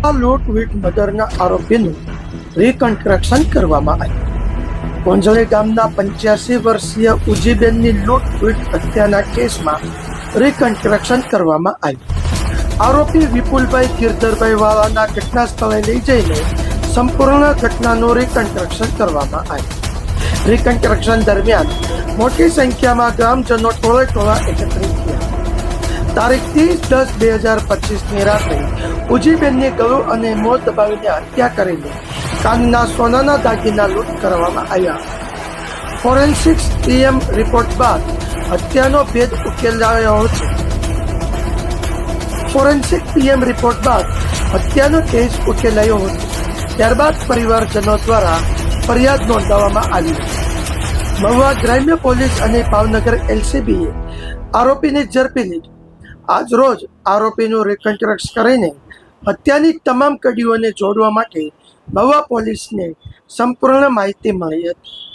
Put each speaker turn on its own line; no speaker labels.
મહુવા લૂંટ વીટ મર્ડરના આરોપીનું રિકન્સ્ટ્રક્શન કરવામાં આવ્યું. કોંજળી ગામના પંચ્યાસી વર્ષીય ઉજીબેનની લૂંટ વીટ હત્યાના કેસમાં રિકન્સ્ટ્રક્શન કરવામાં આવ્યું. આરોપી વિપુલભાઈ ગિરધરભાઈ વાળાના ઘટના સ્થળે લઈ જઈને સંપૂર્ણ ઘટનાનું રિકન્સ્ટ્રક્શન કરવામાં આવ્યું. રિકન્સ્ટ્રક્શન દરમિયાન મોટી સંખ્યામાં ગ્રામજનો ટોળે ટોળા એકત્રિત થયા. તારીખ ત્રીસ દસ બે હજાર પચીસની રાત્રે ઉજીબેનની ગળો અને મોત દબાવીને હત્યા કરીને કાનના સોનાના દાગીના લૂંટ કરવામાં આવ્યા. ફોરેન્સિક્સ ટીએમ રિપોર્ટ બાદ હત્યાનો ભેદ ઉકેલાયો છે. ફોરેન્સિક પીએમ રિપોર્ટ બાદ હત્યાનો કેસ ઉકેલાયો હતો. ત્યારબાદ પરિવારજનો દ્વારા ફરિયાદ નોંધાવવામાં આવી. મહુવા ગ્રામ્ય પોલીસ અને ભાવનગર એલસીબીએ આરોપીને ઝડપી લીધો. આજ રોજ આરોપીનું રિકન્સ્ટ્રક્ટ કરીને હત્યાની તમામ કડીઓને જોડવા માટે મહુવા પોલીસને સંપૂર્ણ માહિતી મળી હતી.